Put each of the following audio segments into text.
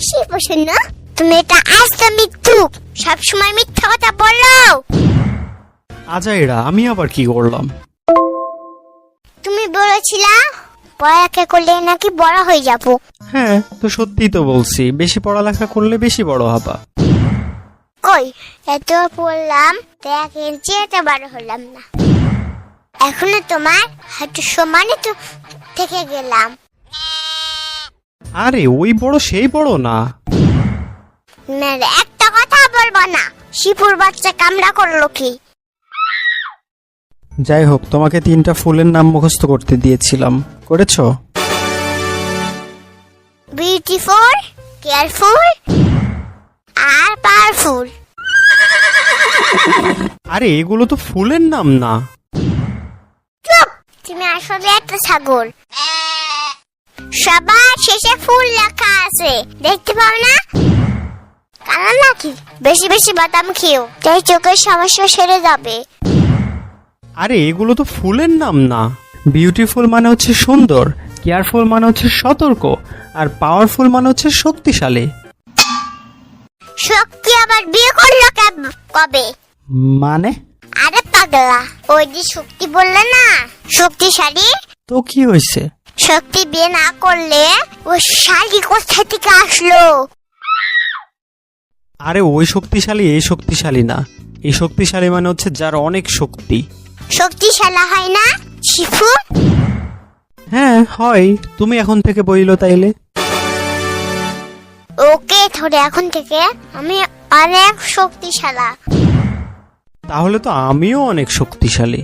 ইসে প্রসন্ন তুমি এটা আজ তো মৃত্যু সবসময় মিথ্যা কথা বলো আজাইরা আমি আবার কি করলাম? তুমি বলেছিলা পড়ালেখা করলে নাকি বড় হয়ে যাব। হ্যাঁ তো সত্যিই তো বলছি বেশি পড়ালেখা করলে বেশি বড় হবা। কই এত পড়লাম তো এক ইঞ্চি এটা বড় হলাম না। এখনও তোমার হাঁটু সমানে তো থেকে গেলাম। আরে ওই বড় সেই বড় না? একটা কথা বলব না। শিপুর বাচ্চা কামড়া করল কি? যাই হোক তোমাকে তিনটা ফুলের নাম মুখস্থ করতে দিয়েছিলাম। করেছ? বিউটিফুল কেয়ারফুল আর পাওয়ারফুল আরে এগুলো তো ফুলের নাম না। চুপ! তুমি আসলে একটা ছাগল। সবার শেষে ফুল লেখা আছে। দেখতে পাও না? কানা নাকি? বেশি বেশি বাদাম খেও তাই চোখের সমস্যা সেরে যাবে। আরে এগুলো তো ফুলের নাম না। বিউটিফুল মানে হচ্ছে সুন্দর কেয়ারফুল মানে হচ্ছে সতর্ক আর পাওয়ারফুল মানে হচ্ছে শক্তিশালী। শক্তি আবার বিয়ে করল কেব- কবে? মানে? আরে পাগলা ওই যে শক্তি বললে না? শক্তিশালী? তো কি হয়েছে? শক্তি বিয়ে না করলে ও শালি কোথা থেকে আসলো? আরে ওই শক্তিশালী এই শক্তিশালী না। এই শক্তিশালী মানে হচ্ছে যার অনেক শক্তি। শক্তিশালা হয় না শিফু? হ্যাঁ হয়। তুমি এখন থেকে বইল তাইলে। ওকে ধরে এখন থেকে আমি অনেক শক্তিশালা। তাহলে তো আমিও অনেক শক্তিশালী।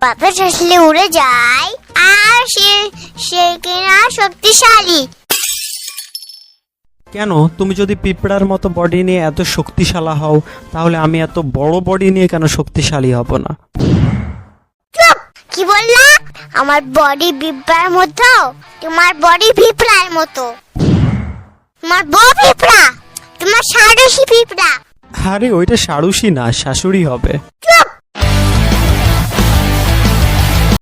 বাতাস আসলে উড়ে যায় আর সে সে কিনা শক্তিশালী। কেন? তুমি যদি পিঁপড়ার মতো বডি নিয়ে এত শক্তিশালা হও তাহলে আমি এত বড় বডি নিয়ে কেন শক্তিশালী হব না? চুপ! কি বললা? আমার বডি পিঁপড়ার মতো? তোমার বডি পিঁপড়ার মতো। তোমার বউ পিঁপড়া? তোমার সারসি পিঁপড়া। আরে ওইটা সারুসি না শাশুড়ি হবে। চুপ!